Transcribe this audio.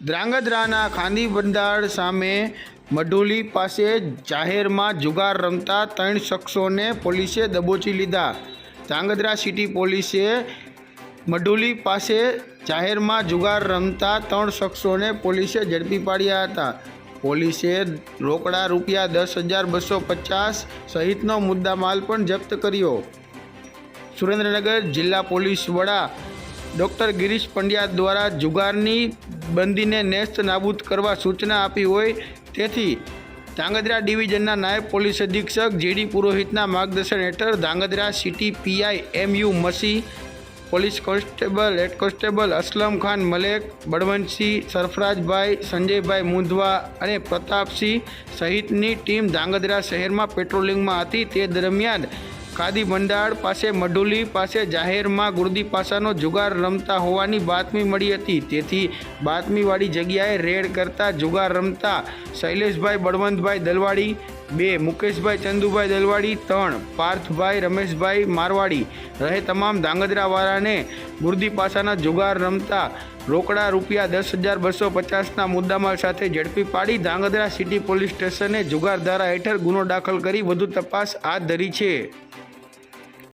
ધ્રાંગધ્રાના ખાંદી બંધાળ સામે મઢોલી પાસે જાહેરમાં જુગાર રમતા ત્રણ શખ્સોને પોલીસે દબોચી લીધા. ધ્રાંગધ્રા સિટી પોલીસે મઢોલી પાસે જાહેરમાં જુગાર રમતા ત્રણ શખ્સોને પોલીસે ઝડપી પાડ્યા હતા. પોલીસે રોકડા રૂપિયા દસ હજાર બસો પચાસ સહિતનો મુદ્દામાલ પણ જપ્ત કર્યો. સુરેન્દ્રનગર જિલ્લા પોલીસ વડા ડૉક્ટર ગિરીશ પંડ્યા દ્વારા જુગારની બંદીને નેસ્ત નાબૂદ કરવા સૂચના આપી હોય તેથી ધાંગધ્રા ડિવિઝનના નાયબ પોલીસ અધિક્ષક જેડી પુરોહિતના માર્ગદર્શન હેઠળ Dhrangadhra city PI M U Masi, police constable head constable Aslam Khan Malek, Balwantsinh Sarfarajbhai, Sanjaybhai Mundhwa અને પ્રતાપસિંહ સહિતની ટીમ ધાંગધ્રા શહેરમાં પેટ્રોલિંગમાં હતી. તે દરમિયાન ખાદી ભંડાર પાસે મઢુલી, પાસે જાહેરમાં ગુરદી પાસાનો જુગાર રમતા હોવાની બાતમી મળી હતી. તેથી બાતમીવાળી જગ્યાએ રેડ કરતા જુગાર રમતા શૈલેષભાઈ બળવંતભાઈ દલવાડી, બે મુકેશભાઈ ચંદુભાઈ દલવાડી, ત્રણ પાર્થભાઈ રમેશભાઈ મારવાડી રહે તમામ ધાંગધ્રાવાળાને ગુરદી પાસાના જુગાર રમતા રોકડા રૂપિયા દસ હજાર બસો પચાસના મુદ્દામાલ સાથે ઝડપી પાડી ધાંગધ્રા સિટી પોલીસ સ્ટેશને જુગાર ધારા હેઠળ ગુનો દાખલ કરી વધુ તપાસ હાથ ધરી છે.